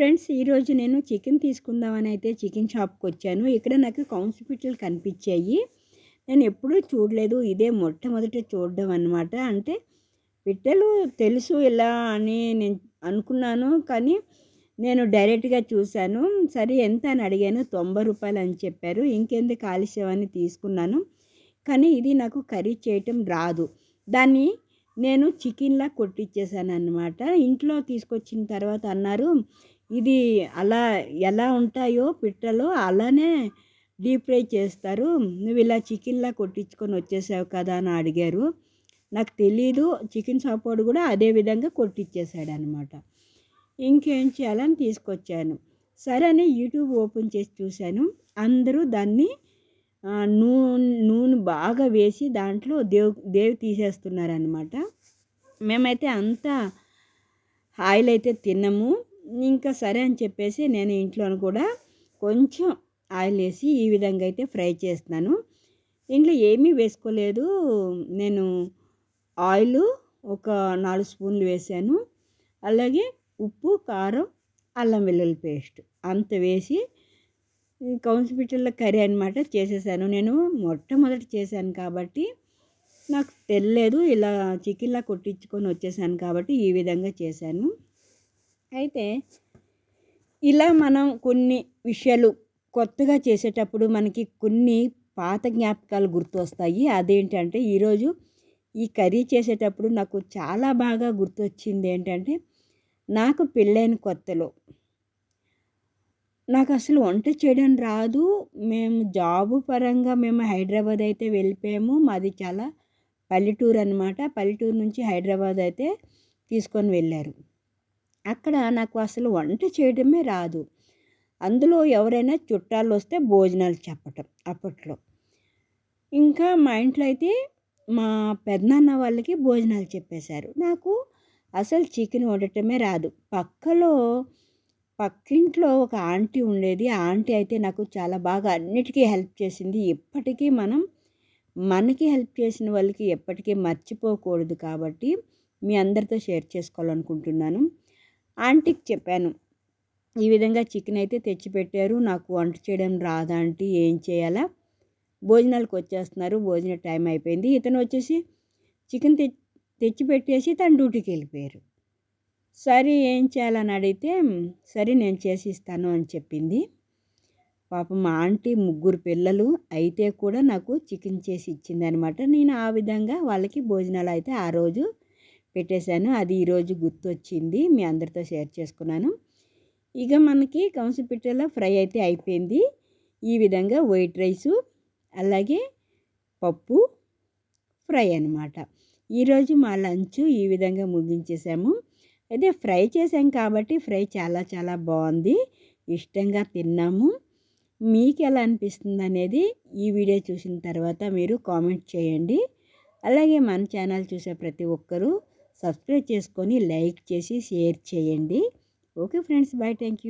Friends ఈరోజు నేను chicken తీసుకుందామని అయితే చికెన్ షాప్కి వచ్చాను. ఇక్కడ నాకు కౌన్స్ పిట్టలు కనిపించాయి. నేను ఎప్పుడూ చూడలేదు. ఇదే మొట్టమొదట చూడడం అనమాట అంటే పిట్టలు తెలుసు ఇలా అని నేను అనుకున్నాను. కానీ నేను డైరెక్ట్గా చూశాను. సరే ఎంత అని అడిగాను. తొంభై రూపాయలు అని చెప్పారు. ఇంకెందుకు ఆలస్యం తీసుకున్నాను. కానీ ఇది నాకు కర్రీ చేయటం రాదు. దాన్ని నేను చికెన్లా కొట్టించేసాను అనమాట ఇంట్లో తీసుకొచ్చిన తర్వాత అన్నారు ఇది అలా ఎలా ఉంటాయో పిట్టలు అలానే డీప్ ఫ్రై చేస్తారు. నువ్వు ఇలా చికెన్లా కొట్టించుకొని వచ్చేసావు కదా అని అడిగారు. నాకు తెలీదు చికెన్ సాపోడు కూడా అదే విధంగా కొట్టించేశాడు అనమాట ఇంకేం చేయాలని తీసుకొచ్చాను. సరే అని యూట్యూబ్ ఓపెన్ చేసి చూశాను. అందరూ దాన్ని నూనె నూనె బాగా వేసి దాంట్లో దేవు దేవి తీసేస్తున్నారనమాట మేమైతే అంత ఆయిల్ అయితే తినము ఇంకా సరే అని చెప్పేసి నేను ఇంట్లోను కూడా కొంచెం ఆయిల్ వేసి ఈ విధంగా అయితే ఫ్రై చేస్తున్నాను. ఇంట్లో ఏమీ వేసుకోలేదు. నేను ఆయిల్ ఒక నాలుగు స్పూన్లు వేసాను. అలాగే ఉప్పు కారం అల్లం వెల్లుల్లి పేస్ట్ అంత వేసి కౌన్సిపిటల్లో కర్రీ అనమాట చేసేసాను. నేను మొట్టమొదటి చేశాను కాబట్టి నాకు తెలియలేదు. ఇలా చికెన్లా కొట్టించుకొని వచ్చేసాను కాబట్టి ఈ విధంగా చేశాను. అయితే ఇలా మనం కొన్ని విషయాలు కొత్తగా చేసేటప్పుడు మనకి కొన్ని పాత జ్ఞాపకాలు గుర్తు వస్తాయి అదేంటంటే ఈరోజు ఈ కర్రీ చేసేటప్పుడు నాకు చాలా బాగా గుర్తొచ్చింది ఏంటంటే నాకు పెళ్ళైన కొత్తలో నాకు అసలు వంట చేయడం రాదు. మేము జాబు పరంగా మేము హైదరాబాద్ అయితే వెళ్ళిపోయాము. మాది చాలా పల్లెటూరు అనమాట పల్లెటూరు నుంచి హైదరాబాద్ అయితే తీసుకొని వెళ్ళారు. అక్కడ నాకు అసలు వంట చేయడమే రాదు. అందులో ఎవరైనా చుట్టాలు వస్తే భోజనాలు చెప్పటం అప్పట్లో. ఇంకా మా ఇంట్లో అయితే మా పెద్దనాన్న వాళ్ళకి భోజనాలు చెప్పేశారు. నాకు అసలు చికెన్ వండటమే రాదు. పక్కలో పక్కింట్లో ఒక ఆంటీ ఉండేది. ఆ ఆంటీ అయితే నాకు చాలా బాగా అన్నిటికీ హెల్ప్ చేసింది. ఇప్పటికీ మనం మనకి హెల్ప్ చేసిన వాళ్ళకి ఎప్పటికీ మర్చిపోకూడదు కాబట్టి మీ అందరితో షేర్ చేసుకోవాలనుకుంటున్నాను. ఆంటీకి చెప్పాను. ఈ విధంగా చికెన్ అయితే తెచ్చిపెట్టారు. నాకు వంట చేయడం రాదా ఆంటీ? ఏం చేయాలా? భోజనాలకు వచ్చేస్తున్నారు. భోజన టైం అయిపోయింది. ఇతను వచ్చేసి చికెన్ తె తెచ్చిపెట్టేసి తన డ్యూటీకి వెళ్ళిపోయారు. సరే ఏం చేయాలని అడిగితే సరే నేను చేసి ఇస్తాను అని చెప్పింది. పాపం మా ఆంటీ ముగ్గురు పిల్లలు అయితే కూడా నాకు చికెన్ చేసి ఇచ్చింది అనమాట నేను ఆ విధంగా వాళ్ళకి భోజనాలు అయితే ఆ రోజు పెట్టేశాను. అది ఈరోజు గుర్తొచ్చింది. మీ అందరితో షేర్ చేసుకున్నాను. ఇక మనకి కంసపిట్టలో ఫ్రై అయితే అయిపోయింది. ఈ విధంగా వైట్ రైసు అలాగే పప్పు ఫ్రై అనమాట ఈరోజు మా లంచ్ ఈ విధంగా ముగించేసాము అయితే ఫ్రై చేసాం కాబట్టి ఫ్రై చాలా చాలా బాగుంది. ఇష్టంగా తిన్నాము. మీకు ఎలా అనిపిస్తుంది అనేది ఈ వీడియో చూసిన తర్వాత మీరు కామెంట్ చేయండి. అలాగే మన ఛానల్ చూసే ప్రతి ఒక్కరూ సబ్స్క్రైబ్ చేసుకొని లైక్ చేసి షేర్ చేయండి. Okay friends bye thank you